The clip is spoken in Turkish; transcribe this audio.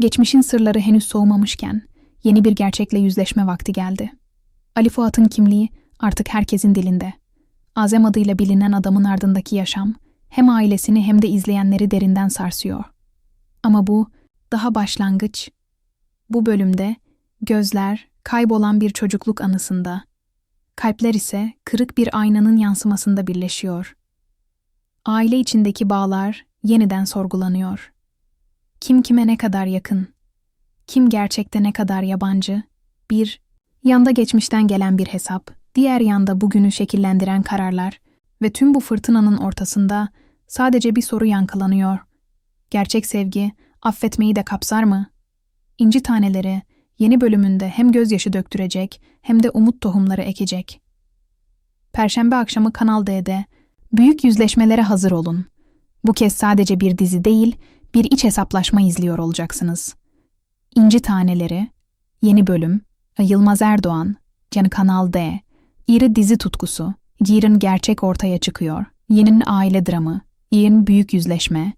Geçmişin sırları henüz soğumamışken yeni bir gerçekle yüzleşme vakti geldi. Ali Fuat'ın kimliği artık herkesin dilinde. Azem adıyla bilinen adamın ardındaki yaşam hem ailesini hem de izleyenleri derinden sarsıyor. Ama bu daha başlangıç. Bu bölümde gözler kaybolan bir çocukluk anısında, kalpler ise kırık bir aynanın yansımasında birleşiyor. Aile içindeki bağlar yeniden sorgulanıyor. Kim kime ne kadar yakın? Kim gerçekte ne kadar yabancı? Bir, yanda geçmişten gelen bir hesap, diğer yanda bugünü şekillendiren kararlar ve tüm bu fırtınanın ortasında sadece bir soru yankılanıyor. Gerçek sevgi affetmeyi de kapsar mı? İnci taneleri yeni bölümünde hem gözyaşı döktürecek hem de umut tohumları ekecek. Perşembe akşamı Kanal D'de büyük yüzleşmelere hazır olun. Bu kez sadece bir dizi değil, bir iç hesaplaşma izliyor olacaksınız. İnci Taneleri, yeni bölüm, Yılmaz Erdoğan, yani Kanal D, İri dizi tutkusu, Yir'in gerçek ortaya çıkıyor, Yin'in aile dramı, Yir'in büyük yüzleşme,